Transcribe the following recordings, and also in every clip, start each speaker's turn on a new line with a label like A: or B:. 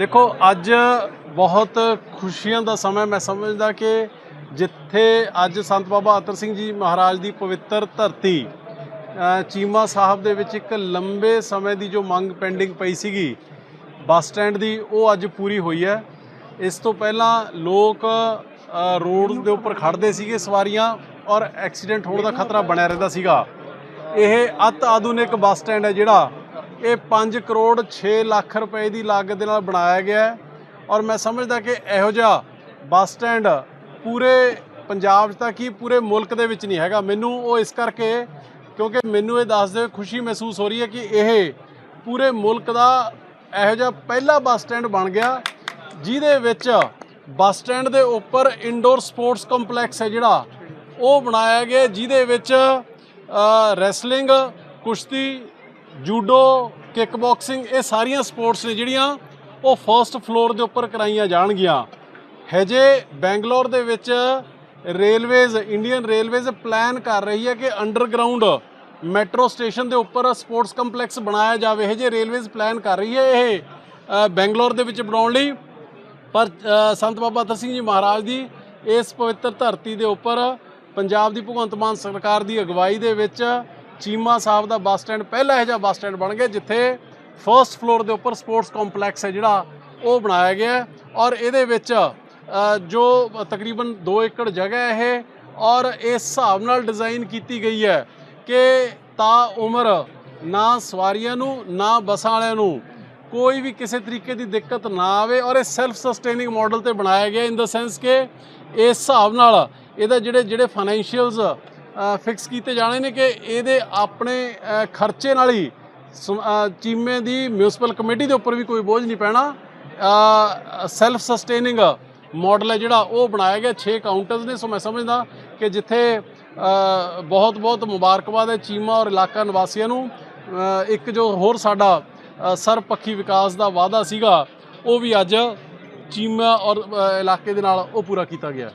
A: ਦੇਖੋ, ਅੱਜ ਬਹੁਤ ਖੁਸ਼ੀਆਂ ਦਾ ਸਮਾਂ ਮੈਂ ਸਮਝਦਾ ਕਿ ਜਿੱਥੇ ਅੱਜ ਸੰਤ ਬਾਬਾ ਅਤਰ ਸਿੰਘ ਜੀ ਮਹਾਰਾਜ ਦੀ ਪਵਿੱਤਰ ਧਰਤੀ ਚੀਮਾ ਸਾਹਿਬ ਦੇ ਵਿੱਚ ਇੱਕ ਲੰਬੇ ਸਮੇਂ ਦੀ ਜੋ ਮੰਗ ਪੈਂਡਿੰਗ ਪਈ ਸੀਗੀ, ਬੱਸ ਸਟੈਂਡ ਦੀ, ਉਹ ਅੱਜ ਪੂਰੀ ਹੋਈ ਹੈ। ਇਸ ਤੋਂ ਪਹਿਲਾਂ ਲੋਕ ਰੋਡ ਦੇ ਉੱਪਰ ਖੜਦੇ ਸੀਗੇ ਸਵਾਰੀਆਂ ਔਰ ਐਕਸੀਡੈਂਟ ਹੋਣ ਦਾ ਖਤਰਾ ਬਣਿਆ ਰਹਿੰਦਾ ਸੀਗਾ। ਇਹ ਅਤ ਆਧੁਨਿਕ ਬੱਸ ਸਟੈਂਡ ਹੈ ਜਿਹੜਾ ਇਹ 5 ਕਰੋੜ 6 ਲੱਖ ਰੁਪਏ ਦੀ ਲਾਗਤ ਦੇ ਨਾਲ ਬਣਾਇਆ ਗਿਆ ਹੈ। ਔਰ ਮੈਂ ਸਮਝਦਾ ਕਿ ਇਹੋ ਜਿਹਾ ਬੱਸ ਸਟੈਂਡ ਪੂਰੇ ਪੰਜਾਬ 'ਚ ਤਾਂ ਕੀ ਪੂਰੇ ਮੁਲਕ ਦੇ ਵਿੱਚ ਨਹੀਂ ਹੈਗਾ। ਮੈਨੂੰ ਉਹ ਇਸ ਕਰਕੇ, ਕਿਉਂਕਿ ਮੈਨੂੰ ਇਹ ਦੱਸਦੇ ਹੋਏ ਖੁਸ਼ੀ ਮਹਿਸੂਸ ਹੋ ਰਹੀ ਹੈ ਕਿ ਇਹ ਪੂਰੇ ਮੁਲਕ ਦਾ ਇਹੋ ਜਿਹਾ ਪਹਿਲਾ ਬੱਸ ਸਟੈਂਡ ਬਣ ਗਿਆ, ਜਿਹਦੇ ਵਿੱਚ ਬੱਸ ਸਟੈਂਡ ਦੇ ਉੱਪਰ ਇਨਡੋਰ ਸਪੋਰਟਸ ਕੰਪਲੈਕਸ ਹੈ ਜਿਹੜਾ। ਉਹ ਬਣਾਇਆ ਗਿਆ, ਜਿਹਦੇ ਵਿੱਚ ਰੈਸਲਿੰਗ ਕੁਸ਼ਤੀ ਜੂਡੋ ਕਿਕ ਬਾਕਸਿੰਗ ਇਹ ਸਾਰੀਆਂ ਸਪੋਰਟਸ ਨੇ ਜਿਹੜੀਆਂ ਉਹ ਫਰਸਟ ਫਲੋਰ ਦੇ ਉੱਪਰ ਕਰਾਈਆਂ ਜਾਣਗੀਆਂ। ਹਜੇ ਬੈਂਗਲੌਰ ਦੇ ਵਿੱਚ ਰੇਲਵੇਜ਼, ਇੰਡੀਅਨ ਰੇਲਵੇਜ਼ ਪਲਾਨ ਕਰ ਰਹੀ ਹੈ ਕਿ ਅੰਡਰਗਰਾਉਂਡ ਮੈਟਰੋ ਸਟੇਸ਼ਨ ਦੇ ਉੱਪਰ ਸਪੋਰਟਸ ਕੰਪਲੈਕਸ ਬਣਾਇਆ ਜਾਵੇ। ਹਜੇ ਰੇਲਵੇਜ਼ ਪਲਾਨ ਕਰ ਰਹੀ ਹੈ ਇਹ ਬੈਂਗਲੌਰ ਦੇ ਵਿੱਚ ਬਣਾਉਣ ਲਈ। ਪਰ ਸੰਤ ਬਾਬਾ ਅਤਰ ਸਿੰਘ ਜੀ ਮਹਾਰਾਜ ਦੀ ਇਸ ਪਵਿੱਤਰ ਧਰਤੀ ਦੇ ਉੱਪਰ ਪੰਜਾਬ ਦੀ ਭਗਵੰਤ ਮਾਨ ਸਰਕਾਰ ਦੀ ਅਗਵਾਈ ਦੇ ਵਿੱਚ ਚੀਮਾ ਸਾਹਿਬ ਦਾ ਬੱਸ ਸਟੈਂਡ ਪਹਿਲਾ ਇਹੋ ਜਿਹਾ ਬੱਸ ਸਟੈਂਡ ਬਣ ਗਿਆ ਜਿੱਥੇ ਫਰਸਟ ਫਲੋਰ ਦੇ ਉੱਪਰ ਸਪੋਰਟਸ ਕੰਪਲੈਕਸ ਹੈ ਜਿਹੜਾ ਉਹ ਬਣਾਇਆ ਗਿਆ ਔਰ ਇਹਦੇ ਵਿੱਚ ਜੋ ਤਕਰੀਬਨ 2 ਏਕੜ ਜਗ੍ਹਾ ਹੈ ਇਹ ਔਰ ਇਸ ਹਿਸਾਬ ਨਾਲ ਡਿਜ਼ਾਈਨ ਕੀਤੀ ਗਈ ਹੈ ਕਿ ਤਾਂ ਉਮਰ ਨਾ ਸਵਾਰੀਆਂ ਨੂੰ, ਨਾ ਬੱਸਾਂ ਵਾਲਿਆਂ ਨੂੰ ਕੋਈ ਵੀ ਕਿਸੇ ਤਰੀਕੇ ਦੀ ਦਿੱਕਤ ਨਾ ਆਵੇ ਔਰ ਇਹ ਸੈਲਫ ਸਸਟੇਨਿੰਗ ਮਾਡਲ ਤੇ ਬਣਾਇਆ ਗਿਆ ਇਨ ਦਾ ਸੈਂਸ ਕਿ ਇਸ ਹਿਸਾਬ ਨਾਲ ਇਹਦਾ ਜਿਹੜੇ ਜਿਹੜੇ ਫਾਈਨੈਂਸ਼ੀਅਲਸ ਫਿਕਸ ਕੀਤੇ ਜਾਣੇ ਨੇ ਕਿ ਇਹਦੇ ਆਪਣੇ ਖਰਚੇ ਨਾਲ ਹੀ ਸੁ- ਚੀਮੇ ਦੀ ਮਿਊਨਿਸਪਲ ਕਮੇਟੀ ਦੇ ਉੱਪਰ ਵੀ ਕੋਈ ਬੋਝ ਨਹੀਂ ਪੈਣਾ। ਸੈਲਫ ਸਸਟੇਨਿੰਗ ਮਾਡਲ ਹੈ ਜਿਹੜਾ ਉਹ ਬਣਾਇਆ ਗਿਆ। 6 ਕਾਊਂਟਰਸ ਨੇ ਸੋ ਮੈਂ ਸਮਝਦਾ ਕਿ ਜਿੱਥੇ ਬਹੁਤ ਬਹੁਤ ਮੁਬਾਰਕਬਾਦ ਹੈ ਚੀਮਾ ਔਰ ਇਲਾਕਾ ਨਿਵਾਸੀਆਂ ਨੂੰ। ਇੱਕ ਜੋ ਹੋਰ ਸਾਡਾ ਅ, ਸਰਬਪੱਖੀ ਵਿਕਾਸ ਦਾ ਵਾਅਦਾ ਸੀਗਾ ਉਹ ਵੀ ਅੱਜ ਚੀਮਾ ਔਰ ਇਲਾਕੇ ਦੇ ਨਾਲ ਉਹ ਪੂਰਾ ਕੀਤਾ ਗਿਆ।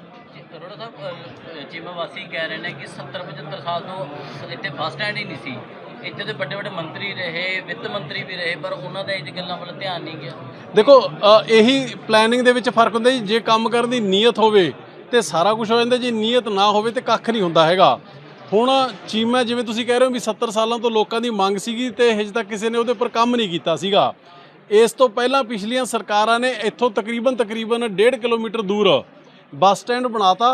B: ਜੀ, ਵਾਸੀ ਕਹਿ ਰਹੇ ਨੇ ਕਿ 70 75 ਸਾਲ ਤੋਂ ਇੱਥੇ ਬੱਸ ਸਟੈਂਡ ਹੀ ਨਹੀਂ ਸੀ। ਇੱਥੇ ਦੇ ਵੱਡੇ ਵੱਡੇ ਮੰਤਰੀ ਰਹੇ ਵਿੱਤ ਮੰਤਰੀ ਵੀ ਰਹੇ ਪਰ ਉਹਨਾਂ ਦਾ ਇਹ ਗੱਲਾਂ ਵੱਲ ਧਿਆਨ ਨਹੀਂ ਗਿਆ।
A: ਦੇਖੋ ਅ, ਇਹੀ ਪਲੈਨਿੰਗ ਦੇ ਵਿੱਚ ਫ਼ਰਕ ਹੁੰਦਾ ਜੀ ਜੇ ਕੰਮ ਕਰਨ ਦੀ ਨੀਅਤ ਹੋਵੇ ਤੇ ਸਾਰਾ ਕੁਝ ਹੋ ਜਾਂਦਾ ਜੇ ਨੀਅਤ ਨਾ ਹੋਵੇ ਤੇ ਕੱਖ ਨਹੀਂ ਹੁੰਦਾ ਹੈਗਾ। ਹੁਣ ਚੀਮਾ ਜਿਵੇਂ ਤੁਸੀਂ ਕਹਿ ਰਹੇ ਹੋ ਵੀ 70 ਸਾਲਾਂ ਤੋਂ ਲੋਕਾਂ ਦੀ ਮੰਗ ਸੀਗੀ ਤੇ ਹਜੇ ਤੱਕ ਕਿਸੇ ਨੇ ਉਹਦੇ ਉੱਪਰ ਕੰਮ ਨਹੀਂ ਕੀਤਾ ਸੀਗਾ। ਇਸ ਤੋਂ ਪਹਿਲਾਂ ਪਿਛਲੀਆਂ ਸਰਕਾਰਾਂ ਨੇ ਇੱਥੋਂ ਤਕਰੀਬਨ ਤਕਰੀਬਨ 1.5 ਕਿਲੋਮੀਟਰ ਦੂਰ ਬੱਸ ਸਟੈਂਡ ਬਣਾਤਾ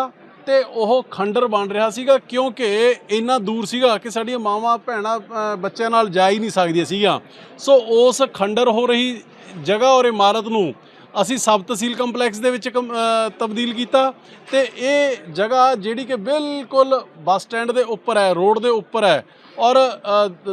A: ਤੇ ਉਹ ਖੰਡਰ ਬਣ ਰਿਹਾ ਸੀਗਾ ਕਿਉਂਕਿ ਇੰਨਾ ਦੂਰ ਸੀਗਾ ਕਿ ਸਾਡੀਆਂ ਮਾਵਾਂ, ਭੈਣਾਂ ਬੱਚਿਆਂ ਨਾਲ ਜਾ ਹੀ ਨਹੀਂ ਸਕਦੀਆਂ ਸੀਗੀਆਂ। ਸੋ ਉਸ ਖੰਡਰ ਹੋ ਰਹੀ ਜਗ੍ਹਾ ਔਰ ਇਮਾਰਤ ਨੂੰ ਅਸੀਂ ਸਬ ਤਹਿਸੀਲ ਕੰਪਲੈਕਸ ਦੇ ਵਿੱਚ ਕਮ- ਤਬਦੀਲ ਕੀਤਾ ਤੇ ਇਹ ਜਗ੍ਹਾ ਜਿਹੜੀ ਕਿ ਬਿਲਕੁਲ ਬੱਸ ਸਟੈਂਡ ਦੇ ਉੱਪਰ ਹੈ, ਰੋਡ ਦੇ ਉੱਪਰ ਹੈ ਔਰ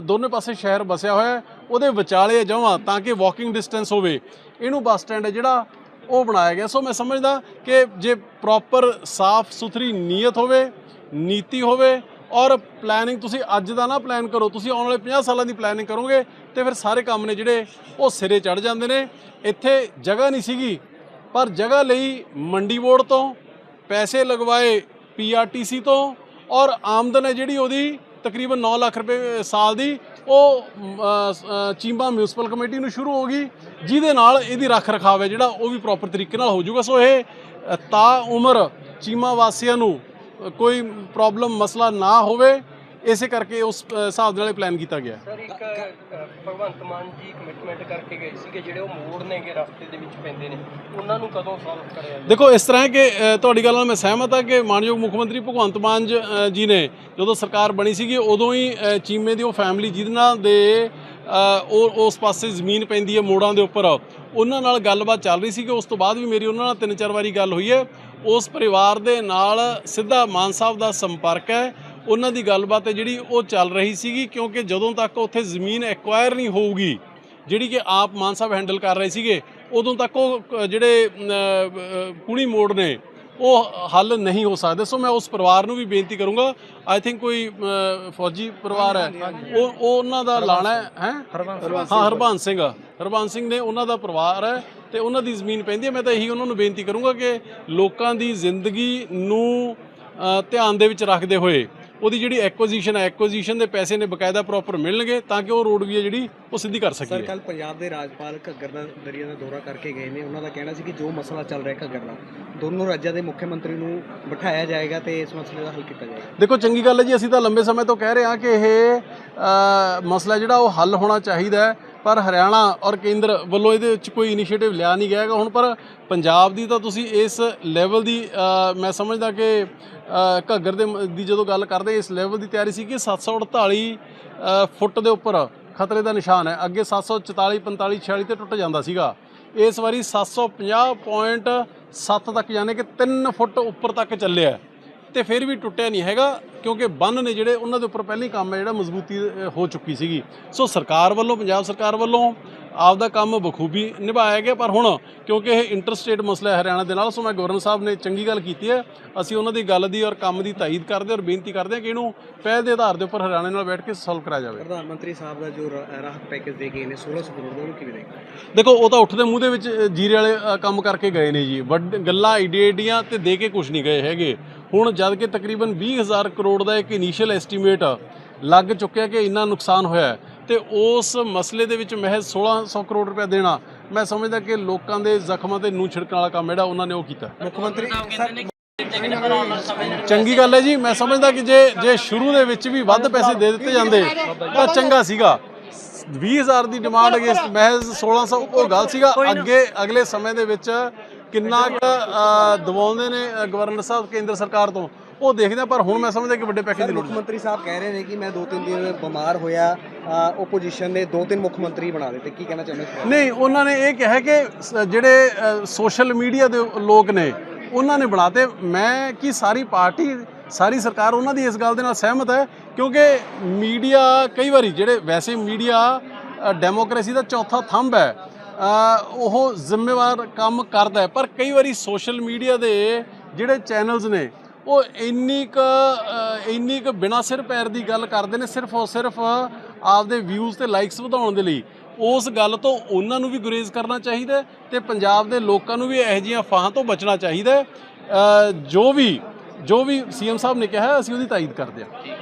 A: ਦੋਨੇ ਪਾਸੇ ਸ਼ਹਿਰ ਬਸਿਆ ਹੋਇਆ ਹੈ। ਉਹਦੇ ਵਿਚਾਲੇ ਜਾਵਾਂ ਤਾਂ ਕਿ ਵਾਕਿੰਗ ਡਿਸਟੈਂਸ ਹੋਵੇ। ਇਹਨੂੰ ਬੱਸ ਸਟੈਂਡ ਹੈ ਜਿਹੜਾ ਉਹ ਬਣਾਇਆ ਗਿਆ। ਸੋ ਮੈਂ ਸਮਝਦਾ ਕਿ ਜੇ ਪ੍ਰੋਪਰ ਸਾਫ਼ ਸੁਥਰੀ ਨੀਅਤ ਹੋਵੇ, ਨੀਤੀ ਹੋਵੇ ਔਰ ਪਲੈਨਿੰਗ ਤੁਸੀਂ ਅੱਜ ਦਾ ਨਾ ਪਲਾਨ ਕਰੋ, ਤੁਸੀਂ ਆਉਣ ਵਾਲੇ 50 ਸਾਲਾਂ ਦੀ ਪਲੈਨਿੰਗ ਕਰੋਗੇ ਤੇ ਫਿਰ ਸਾਰੇ ਕੰਮ ਨੇ ਜਿਹੜੇ ਉਹ ਸਿਰੇ ਚੜ ਜਾਂਦੇ ਨੇ। ਇੱਥੇ ਜਗ੍ਹਾ ਨਹੀਂ ਸੀਗੀ, ਪਰ ਜਗ੍ਹਾ ਲਈ ਮੰਡੀ ਬੋਰਡ ਤੋਂ ਪੈਸੇ ਲਗਵਾਏ ਪੀਆਰਟੀਸੀ ਤੋਂ ਔਰ ਆਮਦਨ ਹੈ ਜਿਹੜੀ ਉਹਦੀ ਤਕਰੀਬਨ 9 ਲੱਖ ਰੁਪਏ ਸਾਲ ਦੀ। ਉਹ ਚੀਮਾ ਅ, ਮਿਊਨਿਸਪਲ ਕਮੇਟੀ ਨੂੰ ਸ਼ੁਰੂ ਹੋ ਗਈ ਜਿਹਦੇ ਨਾਲ ਇਹਦੀ ਰੱਖ ਰਖਾਵ ਹੈ ਜਿਹੜਾ ਉਹ ਵੀ ਪ੍ਰੋਪਰ ਤਰੀਕੇ ਨਾਲ ਹੋ ਜਾਊਗਾ। ਸੋ ਇਹ ਤਾ ਉਮਰ ਚੀਮਾ ਵਾਸੀਆਂ ਨੂੰ ਕੋਈ ਪ੍ਰੋਬਲਮ ਮਸਲਾ ਨਾ ਹੋਵੇ। ਇਸੇ ਕਰਕੇ ਉਸ ਹਿਸਾਬ ਦੇ ਨਾਲ ਪਲਾਨ ਕੀਤਾ ਗਿਆ।
C: ਸਰ ਇੱਕ ਭਗਵੰਤ ਮਾਨ ਜੀ ਕਮਿਟਮੈਂਟ ਕਰਕੇ ਗਏ ਸੀਗੇ ਜਿਹੜੇ ਉਹ ਮੋੜ ਨੇਗੇ ਰਸਤੇ ਦੇ ਵਿੱਚ ਪੈਂਦੇ ਨੇ। ਉਹਨਾਂ ਨੂੰ ਕਦੋਂ ਸੋਲਵ ਕਰਿਆ?
A: ਦੇਖੋ ਇਸ ਤਰ੍ਹਾਂ ਕਿ ਤੁਹਾਡੀ ਗੱਲ ਨਾਲ ਮੈਂ ਸਹਿਮਤ ਹਾਂ ਕਿ ਮਾਨਯੋਗ ਮੁੱਖ ਮੰਤਰੀ ਭਗਵੰਤ ਮਾਨ ਜ- ਨੇ ਜਦੋਂ ਸਰਕਾਰ ਬਣੀ ਸੀਗੀ ਉਦੋਂ ਹੀ ਚੀਮੇ ਦੀ ਉਹ ਫੈਮਿਲੀ ਜਿਹਨਾਂ ਦੇ ਅ, ਉਹ ਉਸ ਪਾਸੇ ਜ਼ਮੀਨ ਪੈਂਦੀ ਹੈ ਮੋੜਾਂ ਦੇ ਉੱਪਰ। ਉਹਨਾਂ ਨਾਲ ਗੱਲਬਾਤ ਚੱਲ ਰਹੀ ਸੀ ਕਿ ਉਸ ਤੋਂ ਬਾਅਦ ਵੀ ਮੇਰੀ ਉਹਨਾਂ ਨਾਲ ਤਿੰਨ ਚਾਰ ਵਾਰੀ ਗੱਲ ਹੋਈ ਹੈ। ਉਸ ਪਰਿਵਾਰ ਦੇ ਨਾਲ ਸਿੱਧਾ ਮਾਨ ਸਾਹਿਬ ਦਾ ਸੰਪਰਕ ਹੈ। ਉਹਨਾਂ ਦੀ ਗੱਲਬਾਤ ਹੈ ਜਿਹੜੀ ਉਹ ਚੱਲ ਰਹੀ ਸੀਗੀ ਕਿਉਂਕਿ ਜਦੋਂ ਤੱਕ ਉੱਥੇ ਜ਼ਮੀਨ ਐਕਵਾਇਰ ਨਹੀਂ ਹੋਊਗੀ ਜਿਹੜੀ ਕਿ ਆਪ ਮਾਨ ਸਾਹਿਬ ਹੈਂਡਲ ਕਰ ਰਹੇ ਸੀਗੇ ਉਦੋਂ ਤੱਕ ਉਹ ਜਿਹੜੇ ਕੁਣੀ ਮੋੜ ਨੇ ਉਹ ਹੱਲ ਨਹੀਂ ਹੋ ਸਕਦੇ। ਸੋ ਮੈਂ ਉਸ ਪਰਿਵਾਰ ਨੂੰ ਵੀ ਬੇਨਤੀ ਕਰੂੰਗਾ ਆਈ ਥਿੰਕ ਕੋਈ ਫੌਜੀ ਪਰਿਵਾਰ ਹੈ ਉਹ ਉਹ ਉਹਨਾਂ ਦਾ ਲਾਣਾ ਹੈ ਹੈਂ? ਹਾਂ ਹਰਬੰਸ ਸਿੰਘ। ਹਰਬੰਸ ਸਿੰਘ ਨੇ ਉਹਨਾਂ ਦਾ ਪਰਿਵਾਰ ਹੈ ਤੇ ਉਹਨਾਂ ਦੀ ਜ਼ਮੀਨ ਪੈਂਦੀ ਹੈ। ਮੈਂ ਤਾਂ ਇਹੀ ਉਹਨਾਂ ਨੂੰ ਬੇਨਤੀ ਕਰੂੰਗਾ ਕਿ ਲੋਕਾਂ ਦੀ ਜ਼ਿੰਦਗੀ ਨੂੰ ਧਿਆਨ ਦੇ ਵਿੱਚ ਰੱਖਦੇ ਹੋਏ ਉਹਦੀ ਜਿਹੜੀ ਐਕੁਜੀਸ਼ਨ ਹੈ ਐਕੁਜੀਸ਼ਨ ਦੇ ਪੈਸੇ ਨੇ ਬਕਾਇਦਾ ਪ੍ਰੋਪਰ ਮਿਲਣਗੇ ਤਾਂ ਕਿ ਉਹ ਰੋਡ ਵੀ ਹੈ ਜਿਹੜੀ ਉਹ ਸਿੱਧੀ ਕਰ
D: ਸਰ
A: ਸਕੀਏ
D: ਕੱਲ ਪੰਜਾਬ ਦੇ ਰਾਜਪਾਲ ਘੱਗਰ ਦਾ ਦਰਿਆ ਦਾ ਦੌਰਾ ਕਰਕੇ ਗਏ ਨੇ। ਉਹਨਾਂ ਦਾ ਕਹਿਣਾ ਸੀ ਕਿ ਜੋ ਮਸਲਾ ਚੱਲ ਰਿਹਾ ਘੱਗਰ ਦਾ ਦੋਨੋਂ ਰਾਜਾਂ ਦੇ ਮੁੱਖ ਮੰਤਰੀ ਨੂੰ ਬਿਠਾਇਆ ਜਾਏਗਾ ਤੇ ਇਸ ਮਸਲੇ ਦਾ ਹੱਲ ਕੀਤਾ ਜਾਏਗਾ।
A: ਦੇਖੋ ਚੰਗੀ ਗੱਲ ਹੈ ਜੀ ਅਸੀਂ ਤਾਂ ਲੰਬੇ ਸਮੇਂ ਤੋਂ ਕਹਿ ਰਹੇ ਹਾਂ ਕਿ ਇਹ ਮਸਲਾ ਜਿਹੜਾ ਉਹ ਹੱਲ ਹੋਣਾ ਚਾਹੀਦਾ ਹੈ ਪਰ ਹਰਿਆਣਾ ਔਰ ਕੇਂਦਰ ਵੱਲੋਂ ਇਹਦੇ ਵਿੱਚ ਕੋਈ ਇਨੀਸ਼ੀਏਟਿਵ ਲਿਆ ਨਹੀਂ ਗਿਆ ਹੈਗਾ। ਹੁਣ ਪਰ ਪੰਜਾਬ ਦੀ ਤਾਂ ਤੁਸੀਂ ਇਸ ਲੈਵਲ ਦੀ ਮੈਂ ਸਮਝਦਾ ਕਿ ਘੱਗਰ ਦੇ ਦੀ ਜਦੋਂ ਗੱਲ ਕਰਦੇ ਇਸ ਲੈਵਲ ਦੀ ਤਿਆਰੀ ਸੀ ਕਿ 748 ਅ, ਫੁੱਟ ਦੇ ਉੱਪਰ ਖਤਰੇ ਦਾ ਨਿਸ਼ਾਨ ਹੈ। ਅੱਗੇ 744 45 46 ਤੇ ਟੁੱਟ ਜਾਂਦਾ ਸੀਗਾ। ਇਸ ਵਾਰੀ 750.7 ਤੱਕ ਯਾਨੀ ਕਿ 3 ਫੁੱਟ ਉੱਪਰ ਤੱਕ ਚੱਲਿਆ ਹੈ। ਤੇ ਫਿਰ ਵੀ ਟੁੱਟਿਆ ਨਹੀਂ ਹੈਗਾ ਕਿਉਂਕਿ ਬੰਨ ਨੇ ਜਿਹੜੇ ਉਹਨਾਂ ਦੇ ਉੱਪਰ ਪਹਿਲਾਂ ਹੀ ਕੰਮ ਹੈ ਜਿਹੜਾ ਮਜ਼ਬੂਤੀ ਹੋ ਚੁੱਕੀ ਸੀਗੀ। ਸੋ ਸਰਕਾਰ ਵੱਲੋਂ ਪੰਜਾਬ ਸਰਕਾਰ ਵੱਲੋਂ ਆਪਦਾ ਕੰਮ ਬਖੂਬੀ ਨਿਭਾਇਆ ਗਿਆ ਪਰ ਹੁਣ ਕਿਉਂਕਿ ਇਹ ਇੰਟਰਸਟੇਟ ਮਸਲਾ ਹੈ ਹਰਿਆਣਾ ਦੇ ਨਾਲ ਸੋ ਮੈਂ ਗਵਰਨਰ ਸਾਹਿਬ ਨੇ ਚੰਗੀ ਗੱਲ ਕੀਤੀ ਹੈ। ਅਸੀਂ ਉਹਨਾਂ ਦੀ ਗੱਲ ਦੀ ਔਰ ਕੰਮ ਦੀ ਤਾਇਦ ਕਰਦੇ ਔਰ ਬੇਨਤੀ ਕਰਦੇ ਹਾਂ ਕਿ ਇਹਨੂੰ ਪਹਿਲ ਦੇ ਆਧਾਰ ਦੇ ਉੱਪਰ ਹਰਿਆਣਾ ਨਾਲ ਬੈਠ ਕੇ ਸੋਲਵ ਕਰਾਇਆ ਜਾਵੇ।
D: ਪ੍ਰਧਾਨ ਮੰਤਰੀ ਸਾਹਿਬ ਦਾ ਜੋ ਰਾਹਤ ਪੈਕੇਜ ਦੇ ਗਏ ਨੇ 1600 ਕਰੋੜ ਦਾ ਉਹਨੂੰ ਕਿਵੇਂ ਦੇਖਦੇ
A: ਦੇਖੋ ਉਹ ਤਾਂ ਉੱਠਦੇ ਮੂੰਹ ਦੇ ਵਿੱਚ ਜੀਰੇ ਵਾਲੇ ਕੰਮ ਕਰਕੇ ਗਏ ਨੇ ਜੀ। ਵੱਡ ਗੱਲਾਂ ਆਈਡੀਆ ਆਈਡੀਆਂ ਤੇ ਦੇ ਕੇ ਕੁਝ ਨਹੀਂ ਗਏ ਹੈਗੇ। ਹੁਣ ਜਦ ਕਿ ਤਕਰੀਬਨ 20000 ਕਰੋੜ ਦਾ ਇੱਕ ਇਨੀਸ਼ੀਅਲ ਐਸਟੀਮੇਟ ਲੱਗ ਚੁੱਕਿਆ ਕਿ ਇੰਨਾ ਨੁਕਸਾਨ ਹੋਇਆ ਤੇ ਉਸ ਮਸਲੇ ਦੇ ਵਿੱਚ ਮਹਿਜ਼ 1600 ਕਰੋੜ ਰੁਪਏ ਦੇਣਾ ਮੈਂ ਸਮਝਦਾ ਕਿ ਲੋਕਾਂ ਦੇ ਜ਼ਖਮਾਂ ਤੇ ਨੂੰ ਛਿੜਕਣ ਵਾਲਾ ਕੰਮ ਜਿਹੜਾ ਉਹਨਾਂ ਨੇ ਉਹ ਕੀਤਾ।
D: ਮੁੱਖ ਮੰਤਰੀ
B: ਚੰਗੇ
A: ਗੱਲ ਹੈ ਜੀ ਮੈਂ ਸਮਝਦਾ ਕਿ ਜੇ ਜੇ ਸ਼ੁਰੂ ਦੇ ਵਿੱਚ ਵੀ ਵੱਧ ਪੈਸੇ ਦੇ ਦਿੱਤੇ ਜਾਂਦੇ ਤਾਂ ਚੰਗਾ ਸੀਗਾ। 20000 ਦੀ ਡਿਮਾਂਡ ਅਗੇਂਸਟ ਮਹਿਜ਼ 1600 ਉਹ ਗੱਲ ਸੀਗਾ। ਅੱਗੇ ਅਗਲੇ ਸਮੇਂ ਦੇ ਵਿੱਚ ਕਿੰਨਾ ਕੁ ਦਵਾਉਂਦੇ ਨੇ ਗਵਰਨਰ ਸਾਹਿਬ ਕੇਂਦਰ ਸਰਕਾਰ ਤੋਂ? ਉਹ ਦੇਖਦੇ ਆ ਪਰ ਹੁਣ ਮੈਂ ਸਮਝਦਾ ਕਿ ਵੱਡੇ ਪੈਕੇਜ ਦੀ ਲੋੜ
D: ਮੁੱਖ ਮੰਤਰੀ ਸਾਹਿਬ ਕਹਿ ਰਹੇ ਨੇ ਕਿ ਮੈਂ ਦੋ ਤਿੰਨ ਦਿਨ ਬਿਮਾਰ ਹੋਇਆ ਓਪੋਜੀਸ਼ਨ ਨੇ ਦੋ ਤਿੰਨ ਮੁੱਖ ਮੰਤਰੀ ਬਣਾ ਦਿੱਤੇ ਕੀ ਕਹਿਣਾ ਚਾਹੁੰਦੇ ਹੋ?
A: ਨਹੀਂ ਉਹਨਾਂ ਨੇ ਇਹ ਕਿਹਾ ਕਿ ਸ- ਜਿਹੜੇ ਸੋਸ਼ਲ ਮੀਡੀਆ ਦੇ ਲੋਕ ਨੇ ਉਹਨਾਂ ਨੇ ਬਣਾਤੇ। ਮੈਂ ਕੀ ਸਾਰੀ ਪਾਰਟੀ ਸਾਰੀ ਸਰਕਾਰ ਉਹਨਾਂ ਦੀ ਇਸ ਗੱਲ ਦੇ ਨਾਲ ਸਹਿਮਤ ਹੈ ਕਿਉਂਕਿ ਮੀਡੀਆ ਕਈ ਵਾਰੀ ਜਿਹੜੇ ਵੈਸੇ ਮੀਡੀਆ ਡੈਮੋਕ੍ਰੇਸੀ ਦਾ ਚੌਥਾ ਥੰਬ ਹੈ ਅ, ਉਹ ਜ਼ਿੰਮੇਵਾਰ ਕੰਮ ਕਰਦਾ ਹੈ। ਪਰ ਕਈ ਵਾਰੀ ਸੋਸ਼ਲ ਮੀਡੀਆ ਦੇ ਜਿਹੜੇ ਚੈਨਲਸ ਨੇ ਉਹ ਇੰਨੀ ਕ ਇੰਨੀ ਕ ਬਿਨਾਂ ਸਿਰ ਪੈਰ ਦੀ ਗੱਲ ਕਰਦੇ ਨੇ, ਸਿਰਫ ਔਰ ਸਿਰਫ ਆਪਦੇ ਵਿਊਜ਼ ਤੇ ਲਾਈਕਸ ਵਧਾਉਣ ਦੇ ਲਈ। ਉਸ ਗੱਲ ਤੋਂ ਉਹਨਾਂ ਨੂੰ ਵੀ ਗੁਰੇਜ਼ ਕਰਨਾ ਚਾਹੀਦਾ ਹੈ ਤੇ ਪੰਜਾਬ ਦੇ ਲੋਕਾਂ ਨੂੰ ਵੀ ਇਹੋ ਜਿਹੀਆਂ ਫਾਹਾਂ ਤੋਂ ਬਚਣਾ ਚਾਹੀਦਾ ਜੋ ਵੀ ਜੋ ਵੀ ਸੀਐਮ ਸਾਹਿਬ ਨੇ ਕਿਹਾ, ਅਸੀਂ ਉਹਦੀ ਤਾਇਦ ਕਰਦੇ ਹਾਂ।